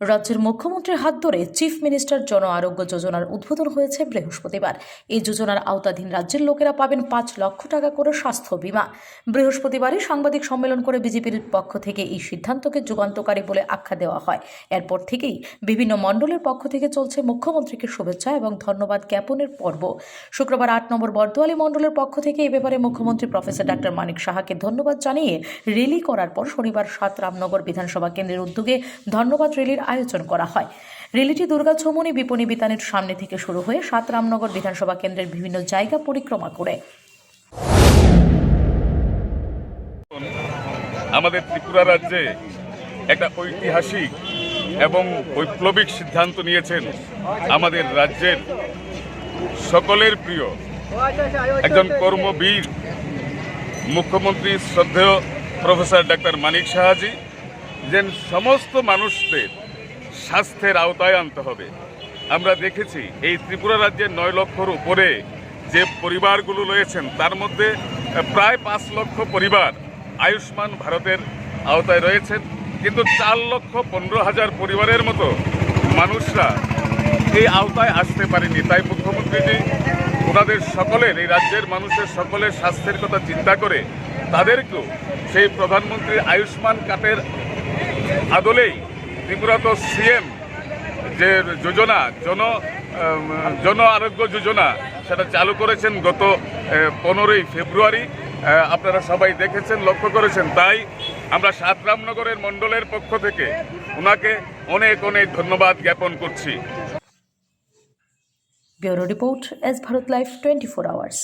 রাজ্যের মুখ্যমন্ত্রীর হাত ধরে চিফ মিনিস্টার জন আরোগ্য যোজনার উদ্বোধন হয়েছে বৃহস্পতিবার। এই যোজনার আওতাধীন রাজ্যের লোকেরা পাবেন পাঁচ লক্ষ টাকা করে স্বাস্থ্য বীমা। বৃহস্পতিবারই সাংবাদিক সম্মেলন করে বিজেপির পক্ষ থেকে এই সিদ্ধান্তকে যুগান্তকারী বলে আখ্যা দেওয়া হয়। এরপর থেকেই বিভিন্ন মণ্ডলের পক্ষ থেকে চলছে মুখ্যমন্ত্রীকে শুভেচ্ছা এবং ধন্যবাদ জ্ঞাপনের পর্ব। শুক্রবার আট নম্বর বর্দোয়ালি মণ্ডলের পক্ষ থেকে এ ব্যাপারে মুখ্যমন্ত্রী প্রফেসর ডাক্তার মানিক সাহাকে ধন্যবাদ জানিয়ে র্যালি করার পর শনিবার সাত রামনগর বিধানসভা কেন্দ্রের উদ্যোগে ধন্যবাদ র্যালির আয়োজন করা হয়। র্যালিটি দুর্গা চৌমনি বিপণী বিতানের সামনে থেকে শুরু হয়ে সাত রামনগর বিধানসভা কেন্দ্রের বিভিন্ন জায়গা পরিক্রমা করে। আমাদের ত্রিপুরা রাজ্যে একটা ঐতিহাসিক এবং বৈপ্লবিক সিদ্ধান্ত নিয়েছেন আমাদের রাজ্যের সকলের প্রিয় একজন কর্মবীর, মুখ্যমন্ত্রী শ্রদ্ধেয় প্রফেসর ডাক্তার মানিক সাহাজি, যেন সমস্ত মানুষদের স্বাস্থ্যের আওতায় আনতে হবে। আমরা দেখেছি এই ত্রিপুরা রাজ্যের নয় লক্ষর উপরে যে পরিবারগুলো রয়েছেন, তার মধ্যে প্রায় পাঁচ লক্ষ পরিবার আয়ুষ্মান ভারতের আওতায় রয়েছেন। কিন্তু চার লক্ষ পনেরো হাজার পরিবারের মতো মানুষরা এই আওতায় আসতে পারেনি। তাই মুখ্যমন্ত্রীজি ওনাদের সকলের, এই রাজ্যের মানুষের সকলের স্বাস্থ্যের কথা চিন্তা করে তাদেরকেও সেই প্রধানমন্ত্রীর আয়ুষ্মান কার্ডের আদলেই ত্রিপুরা তো সিএম যে যোজনা, জন জন আরোগ্য যোজনা, সেটা চালু করেছেন গত পনেরোই ফেব্রুয়ারি। আপনারা সবাই দেখেছেন, লক্ষ্য করেছেন। তাই আমরা সাতরামনগরের মণ্ডলের পক্ষ থেকে ওনাকে অনেক অনেক ধন্যবাদ জ্ঞাপন করছি। Bureau report S Bharat life twenty four hours.